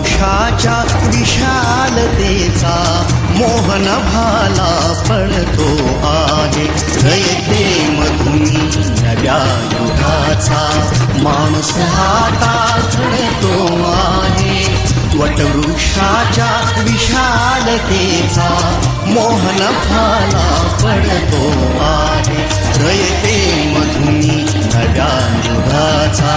आयुष्याच्या विशालतेचा मोहन भाला पडतो आहे. जयते मधून नव्या युगाचा माणूस हाता चढतो आहे. वटवृक्षाच्या विशालतेचा मोहन भाला पडतो आहे. जयते मधून नव्या युगाचा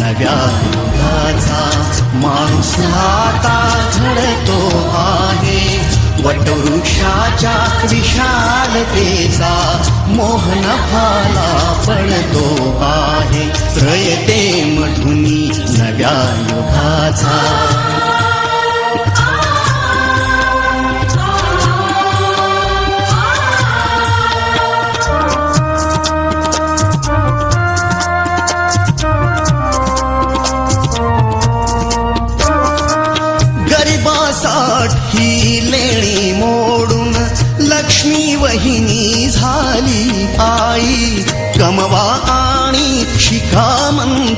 नव्या युगाचा माणूस आता घडतो आहे. वटवृक्षाच्या विशालतेचा मोहन भाला पडतो आहे. प्रयते मधुनी नव्या युगाचा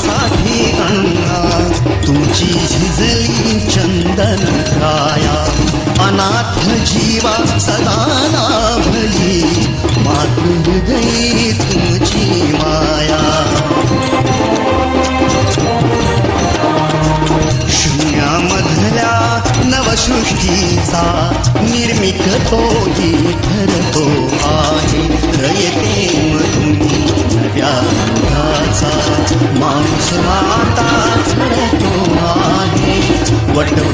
साठी अण्णा तुमची झिजली चंदन काया. अनाथ जीवा सदा लाभली. मातृहृदयी तुमची माया. शून्यामधल्या नवसृष्टीचा निर्मित तो ही वटवृक्षाच्या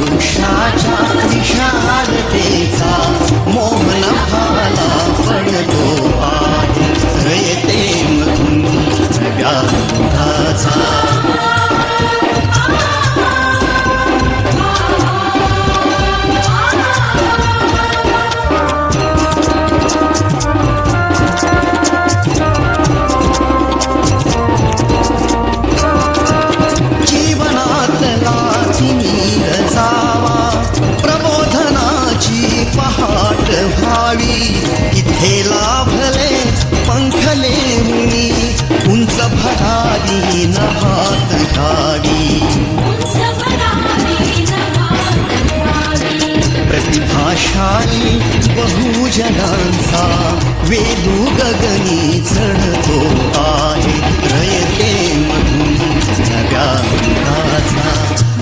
बहुजनांचा वेदू गगनी चढतो आहे. रयते मधून जगाचा युगाचा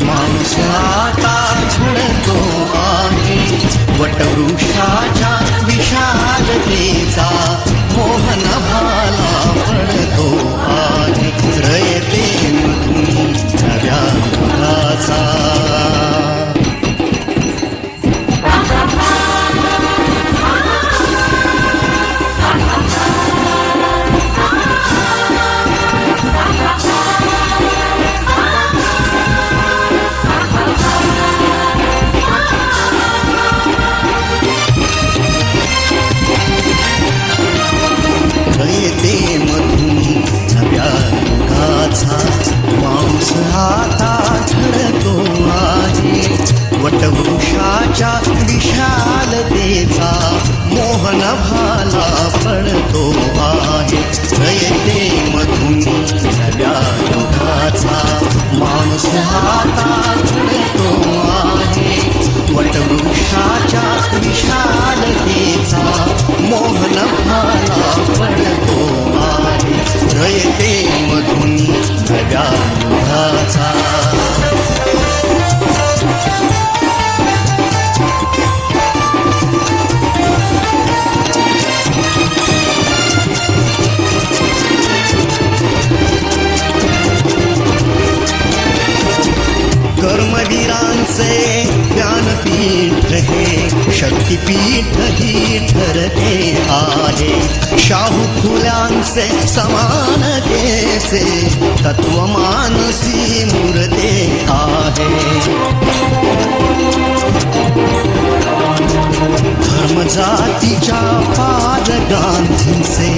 माणूस आता झडतो आहे. वटवृक्षाच्या विशालतेचा मोहन भा माणूस ज्ञानपीठ हे शक्तिपीठ ही ठरते आहे शाहू फुलांचे समान देसे तत्व मानसी मूर्ते आहे धर्म जातीच्या पाद गांधींचे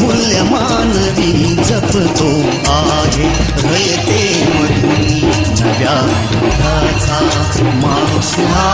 मूल्य मानवी जपतो आहे रयते मधुनी नव्या युगाचा माणूस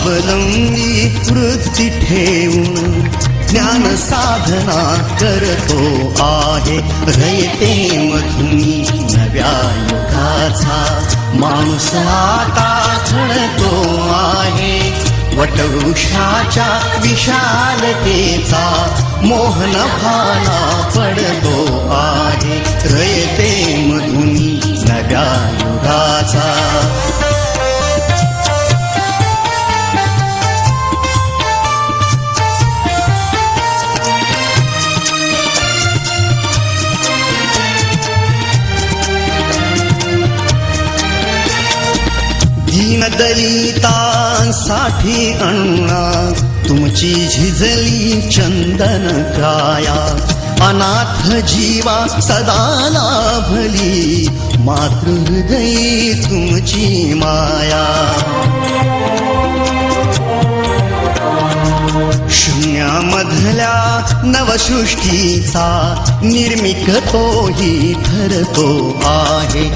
स्वावलंबी वृत्ती ठेवून ज्ञान साधना करतो आहे. रयते मधुनी नव्या युगाचा माणूस आता घडतो आहे. वटवृक्षाच्या विशालतेचा मोहन भाला पडतो आहे. रयते मधुनी नव्या युगाचा दलितांसाठी अण्णा तुमची झिजली चंदन काया. अनाथ जीवा सदा लाभली मातृहृदयी तुमची माया. शून्यामधल्या नवसृष्टीचा निर्मिक तोही ठरतो आहे.